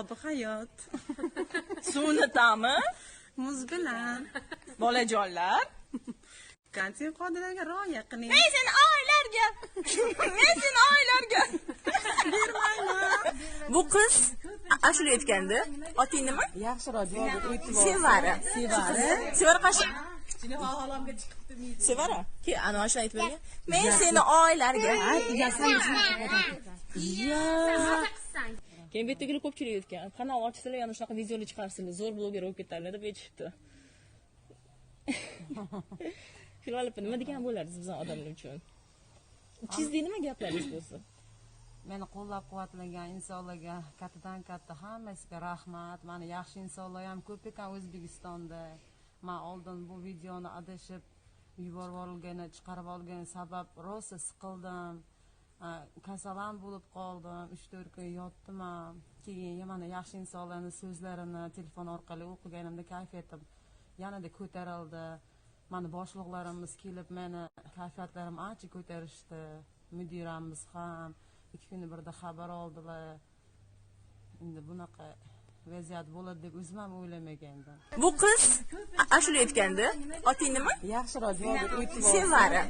obi hayot. Suvni ta'mi? Muz bilan. Bolajonlar karantin qoidalariga rioya qiling men seni oylarga. Men seni oylarga bu qiz ashula aytgandi oting nima? Yaxshiroq javob o'tib sevara. Sevara. Sevara qashi sevara ke ana ashula aytib bergan men seni oylarga keyin bu yerdagilar ko'pchilik aytgan kanal ochsalar yana shunaqa videolar chiqarsizlar. Zo'r bloger bo'lib ketadilar deb aytishibdi hilol opa nima degan bo'lardingiz bizani odamlar uchun? Ichingizda nima gaplaringiz bo'lsa meni qo'llab quvvatlagan insonlarga kattadan katta hammasiga rahmat. Mana yaxshi insonlar ham ko'p ekan o'zbekistonda. Man oldin bu videoni adashib yuborib yuborilgani chiqarib olgani sabab rosa siqildim A, kasal ham bo'lib qoldim uch to'rt kun yotdim ham keyin mana yaxshi insonlarni so'zlarini telefon orqali o'qiganimda kayfiyatim yanada ko'tarildi mana boshliqlarimiz kelib meni kayfiyatlarim ancha ko'tarishdi mudiramiz ham ikki kunda birda xabar oldilar endi bunaqa vaziyat bo'ladi deb o'zim ham o'ylamagandim bu qiz ashula aytgandi oting nima yaxshiroq javob o'tib sevara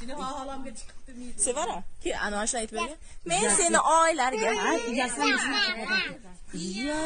sevara sevara qashi sevara ke ana ashula aytib bergan men seni oylarga iya